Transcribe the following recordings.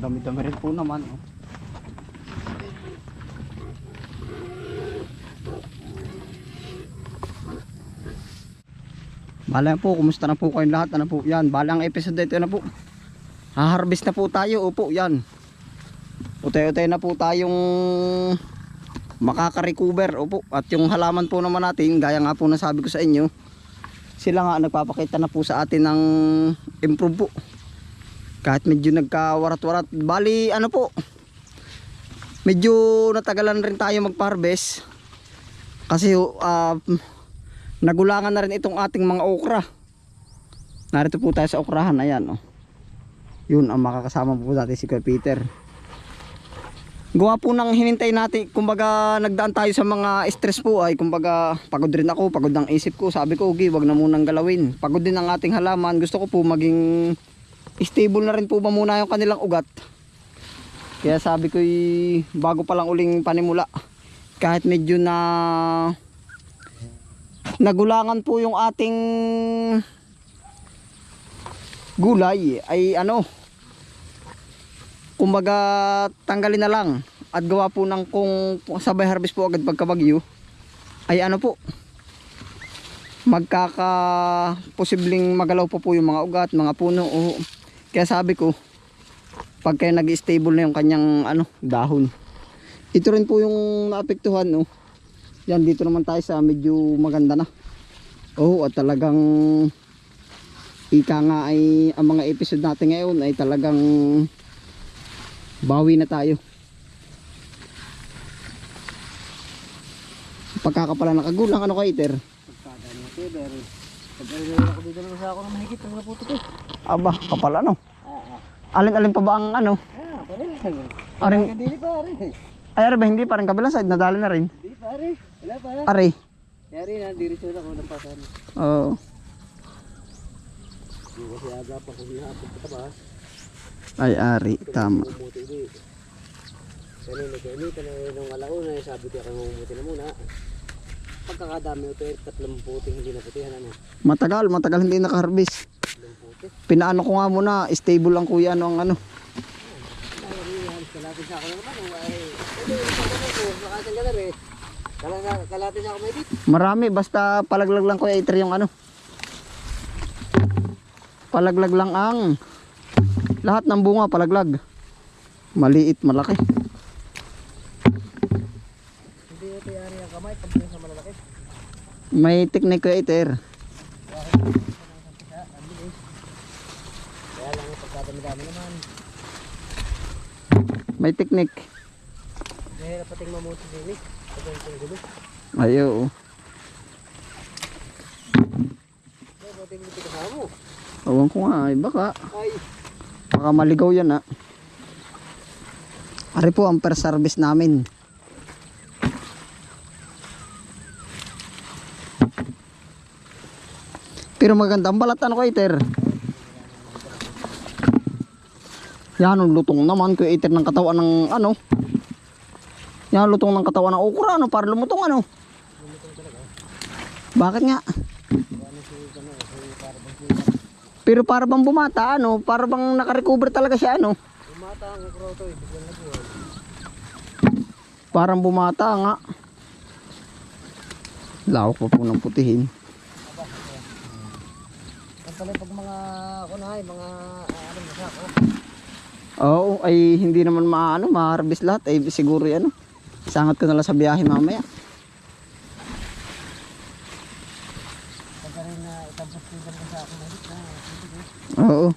Dami-dami rin po naman. Oh. Bala po, kumusta na po kayong lahat? Ano po? Yan, balang episode ito na po. Haharvest na po tayo. Opo, yan. Utay-utay na po tayong makaka-recover. Opo. At yung halaman po naman natin, gaya nga po na sabi ko sa inyo, sila nga nagpapakita na po sa atin ng improve po. Kahit medyo nagkawarat-warat. Bali, ano po, medyo natagalan rin tayo mag-harvest. Kasi uh, nagulangan na rin itong ating mga okra. Narito po tayo sa okrahan. Ayan, oh. Yun ang makakasama po natin si Kuya Peter. Gawa po nang hinintay natin, kumbaga nagdaan tayo sa mga stress po ay kumbaga pagod rin ako, pagod ang isip ko. Sabi ko, okay, wag na munang galawin. Pagod din ang ating halaman. Gusto ko po maging stable na rin po ba muna yung kanilang ugat. Kaya sabi ko, bago pa lang uling panimula, kahit medyo na nagulangan po yung ating gulay ay ano kumbaga tanggalin na lang at gawa po ng kung sabay harvest po agad pagkabagyo ay ano po magkaka posibleng magalaw po po yung mga ugat mga puno o. Kaya sabi ko pag kaya nag-stable na yung kanyang ano dahon ito rin po yung naapektuhan no yan dito naman tayo sa medyo maganda na. Oh at talagang ika nga ay ang mga episode natin ngayon ay talagang bawi na tayo. Pagkakapala nakagulang ano kay Pagkada niya, Tiber. Pagkada ako dito lang sa ako ng mahigit ng naputo ko. aba kapala no Ah, alin-alin pa ba ang ano ah. Ah, pare aring Hindi pare. ay ari ba hindi parang kabilang side nadali na rin Hindi pare. Wala pare. ari Kaya rin, diretso na ako ng pasan. oo Hindi kasi aga pa kung naapit pa ba. ay ari tama. Kanina nagkainita na nung alauna, sabi ko ako mumuti na muna. Pagkakadami ito, eh, tatlong puting hindi naputihan ano. matagal matagal hindi naka-harvest pinaano ko nga muna stable lang kuya ano ang ano kalatin sa ako na naman. Ay, Kalatin niya ako may bit. Marami, basta palaglag lang kuya Iter yung ano. Palaglag lang ang lahat ng bunga palaglag. Maliit, malaki. Hindi ito yari ang kamay pag sa malalaki. May teknik kuya Iter. May teknik. Mahirap pating mamuti din eh. Pag yung gulo. Ayo. Awan ko nga, ay baka. Ay, Baka maligaw yan ha. Ari po ang per service namin. Pero maganda ang balat ano kay Iter. Yan ang lutong naman kay Iter ng katawan ng ano. Yan lutong ng katawan ng okra ano para lumutong ano. Bakit nga? Pero para bang bumata ano, para bang nakarecover talaga siya ano. umata ang ukro to. Biglang nabuhay. Parang bumata nga. Lawak pa po ng putihin. Ang pala pag mga kunay, mga ah, ano na ako. Oo, ay hindi naman maano, ma-harvest lahat. Ay siguro yan. ano. Sangat ko na lang sa biyahe mamaya. Ko ko. Oo. Ko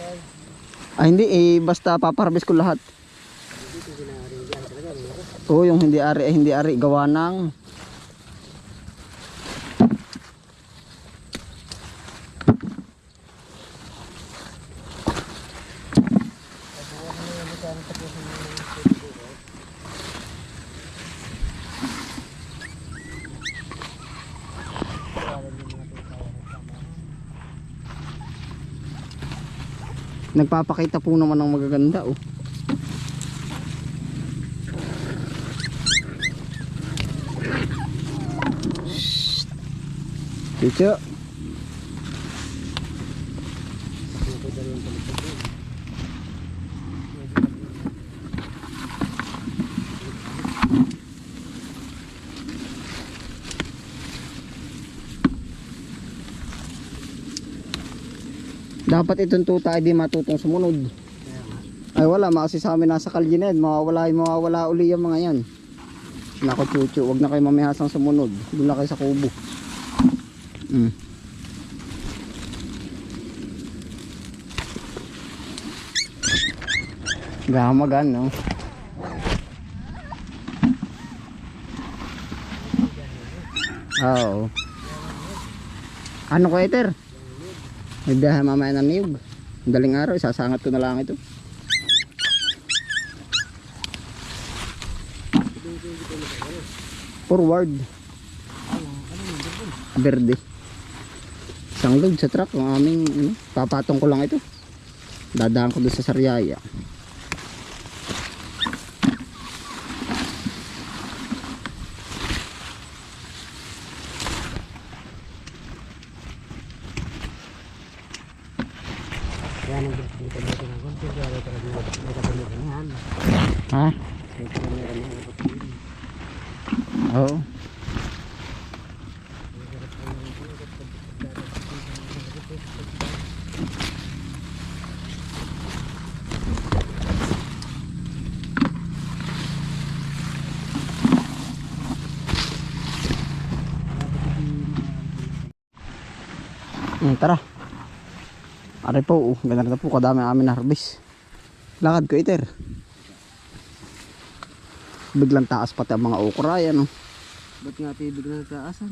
eh. Ay hindi, eh basta paparvest ko lahat. Oo, yung hindi ari ay hindi ari. Gawa ng... Pagbuwan mo yung mukha ng tapos ng mga ko. Para din mga tao ng sama. Nagpapakita po naman ng magaganda oh. Chicho. Dapat itong tuta ay di matutong sumunod. Ay wala, kasi sa amin nasa kalye. Mawawala, mawawala uli yung mga yan. Nako chuchu, wag na kayo mamihasang sumunod. Doon na kayo sa kubo. Mm. Gamagan, no? Oo. Ano ko, Eter? May biyahe mamaya ng niyog. Daling araw, isasangat ko na lang ito. Forward. Verde. Isang load sa truck. Ang aming, ano, papatong ko lang ito. Dadaan ko doon sa Sariaya. Kaya nang dito dito ng konti. Kaya ito rin may katulog na yan. Ha? Ito rin meron na yung katulog. Oo. Hmm, tara. Are po, oh, ganda na po kadami amin na harvest. Lakad ko iter. Biglang taas pati ang mga okra yan oh. Ba't nga tibig na nagkaasan?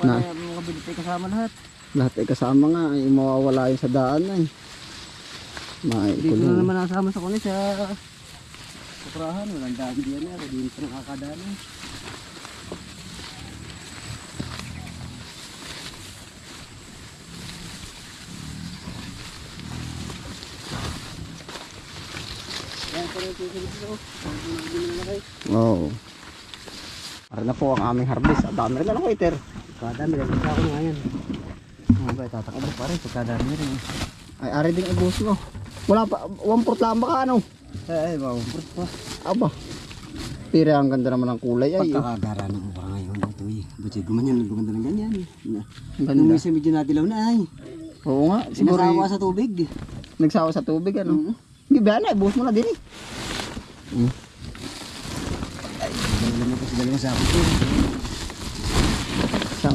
Wala Na. yung mga bilit ay kasama lahat. Lahat ay kasama nga ay mawawala yun sa daan ay. Dito na naman nakasama sa kunin sa Kuprahan, walang daan diyan na, hindi pa nakakadaan. Rin. Oo. Para na po ang aming harvest. Ang dami rin na lang waiter. Lang sa ako nga yan. Mga ba, tatakbo pa rin, pagkadami rin. Ay, ari din ubus mo. Wala pa, one fourth lang baka ano. Ay, ay, mawapurot pa. Aba. Tira ang ganda naman ng kulay ay. oh. Pagkakagara ng ukra ngayon ito eh. Butsi gumanyan, gumanda ng ganyan. Na, Ang Nung ganda. minsan medyo natilaw na ay. Oo nga. Siguro Sinasawa y- sa tubig. nagsawa sa tubig ano. Mm. Hindi ba na, ubus mo na din eh. Mm. Dalawa na po sa dalawa sa akin.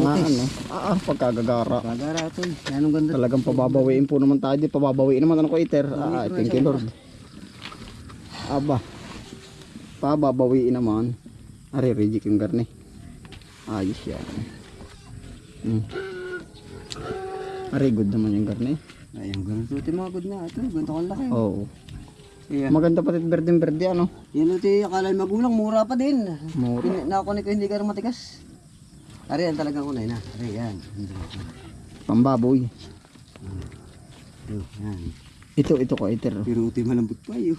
Okay. ano. Ah, ah, pagkagagara. Pagkagara ito eh. Yan ang ganda. Talagang pababawiin po naman tayo. Di pababawiin naman ano ko iter. Ah, thank you Lord. Aba. Pababawiin naman. Ari, reject yung garni. Ayos yan. Mm. Ari, good naman yung garni. Ay, ang ganda ito. Mga good na. Ito, ganito kang laki. Oo. Iya. Maganda pati berdeng berde ano. Yan ito, akala magulang, mura pa din. Mura. Nakakunik ko hindi ka rin matigas. Ari, yan talagang unay na. Ari, yan. Pambaboy. Ito, yan. Ito, ito ko iter. Pero ito yung malambot pa yun.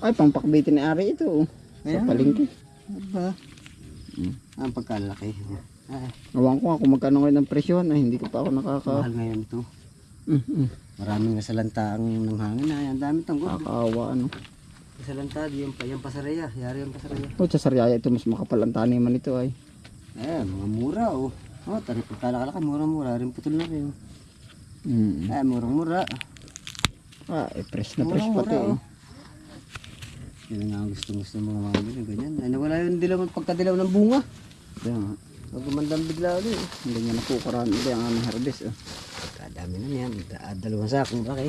Ay, pampakbitin ni Ari ito. oh. Sa Ayan. palengke. Aba. Mm. Ang pagkalaki. Ay, Awan ko nga kung magkano ngayon ang presyon. Ay, hindi ko pa ako nakaka... mahal ngayon ito. Mm, mm. Maraming nasalanta ang ng hangin na. Ang dami itong good. Nakakaawa ano. Nasalanta, yung, yung pasaraya. Yari yung pasaraya. O, sa Sariaya ito mas makapal ang taniman nito ay. Eh, mga mura oh. Oh, tari pagkalakalaki, mura-mura. Rin putol na rin. Mm. Eh, murang-mura. Ah, eh, fresh na fresh Murang-mura pati. oh. Oh. Yan nga ang gustong-gusto ng mga mga ganyan, ganyan. Ay, nawala yung dilaw, pagkadilaw ng bunga. Kaya nga, Pag gumandang bigla ulit. eh. hindi niya nakukuraan ito ang aming harvest. Oh. Kadami na niyan. Da- Dalawang sakong laki.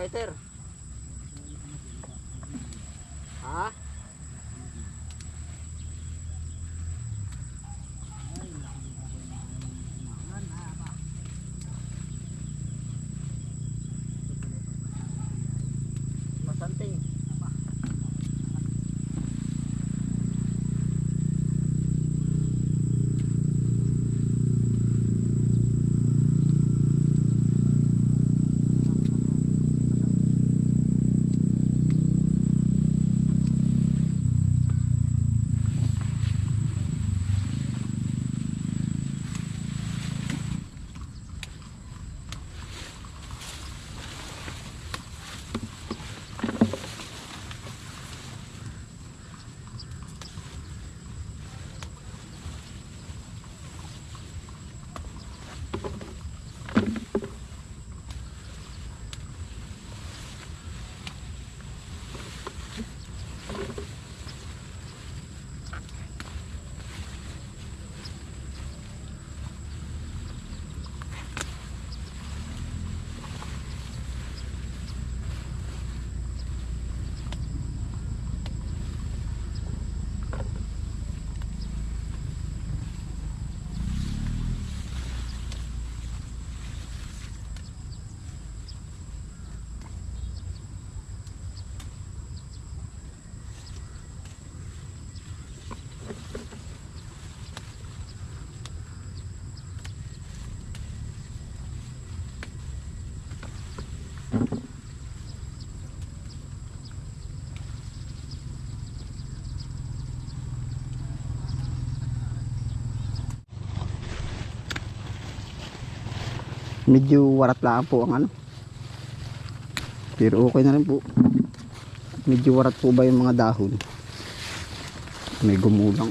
Ano Medyo warat lang po ang ano. Pero okay na rin po. Medyo warat po ba yung mga dahon? May gumulang.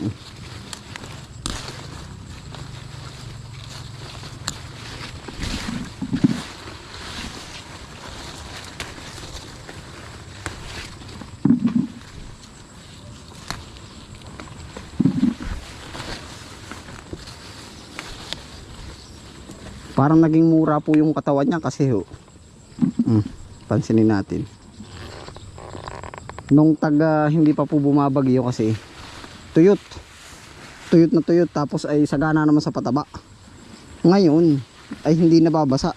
Parang naging mura po yung katawan niya kasi ho. Hmm, pansinin natin. Nung taga hindi pa po bumabagyo kasi tuyot. Tuyot na tuyot tapos ay sagana naman sa pataba. Ngayon ay hindi nababasa.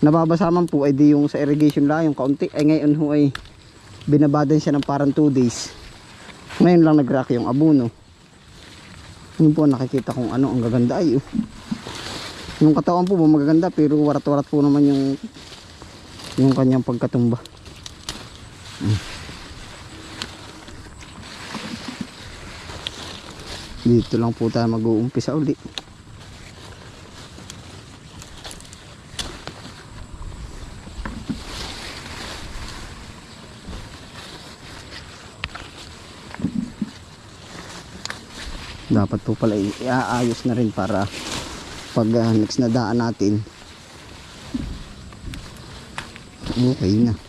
Nababasa man po ay di yung sa irrigation lang yung kaunti. Ay ngayon ho ay binabadan siya ng parang 2 days. Ngayon lang nag-rock yung abuno. Yun po nakikita kong ano, ang gaganda ay oh. Yung katawan po magaganda pero warat-warat po naman yung yung kanyang pagkatumba. Dito lang po tayo mag-uumpisa uli. dapat po pala iaayos na rin para pag ah, next na daan natin. Okay na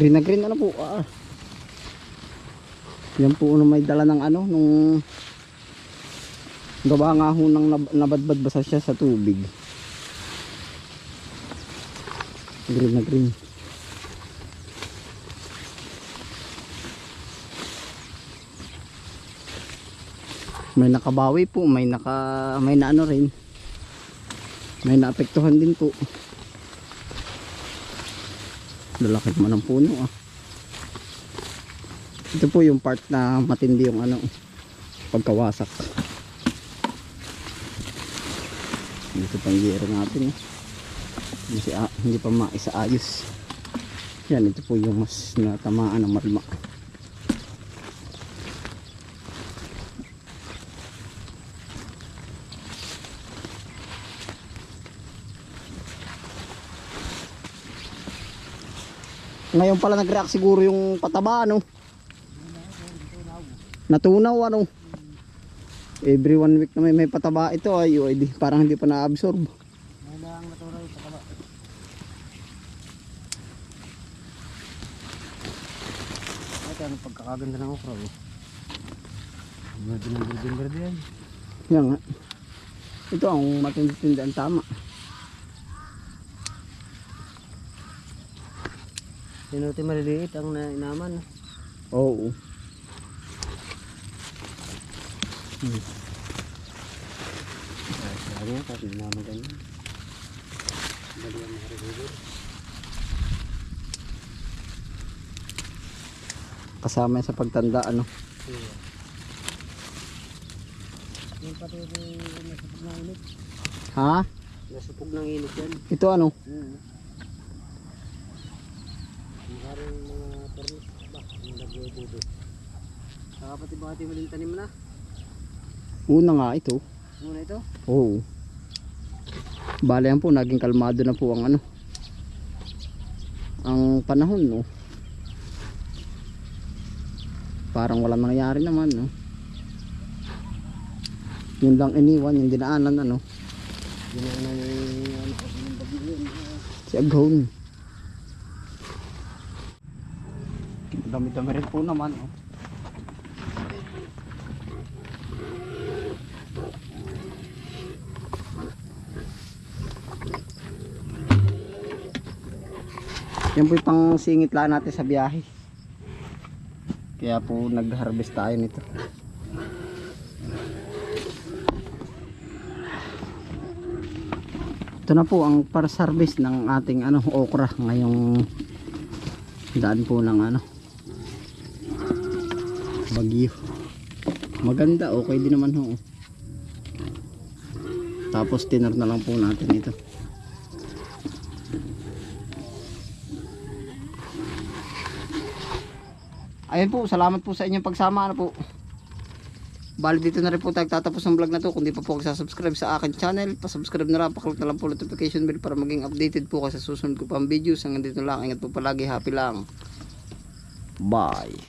green na green ano po? Ah. yan po ano may dala ng ano nung gawa nga ho ng nab- nabadbad basa siya sa tubig? Green na green. May nakabawi po may naka may na ano rin. May naapektuhan din po lalaki naman ng puno ah. Ito po yung part na matindi yung ano pagkawasak. Dito pang yero natin eh. hindi, pa maisaayos. Yan ito po yung mas natamaan ng malma ngayon pala nag-react siguro yung pataba ano natunaw ano every one week na may, may pataba ito ay di, parang hindi pa na-absorb May lang natural sa kaba. Ito ang pagkakaganda ng okra oh. Verde ng verde verde yan. yan nga ito ang matindi ang tama Sinuti maliliit ang na inaman. oo Sabi nga, tapos inaman ganyan. Dali ang makaribigil. kasama yan sa pagtanda ano Yung pati yung nasupog ng init. ha Nasupog ng init yan. ito ano Hmm. Yung nagbubudo. Saka pati baka maling tanim na. una nga ito Muna ito. oo bale yan po naging kalmado na po ang ano ang panahon no parang walang nangyari naman no yun lang iniwan yung dinaanan ano Yun ang nang ano si Aghon dami-dami rin po naman oh. yan po yung pang singit lang natin sa biyahe kaya po nag-harvest tayo nito ito na po ang para service ng ating ano okra ngayong daan po ng ano bagyo maganda okay din naman ho tapos tinner na lang po natin ito ayun po salamat po sa inyong pagsama ano po Bali dito na rin po tayo tatapos ng vlog na to. Kung di pa po kayo subscribe sa akin channel, pa-subscribe na lang, paklik na lang po notification bell para maging updated po kayo sa susunod ko pang videos. Hanggang dito lang, ingat po palagi, happy lang. Bye.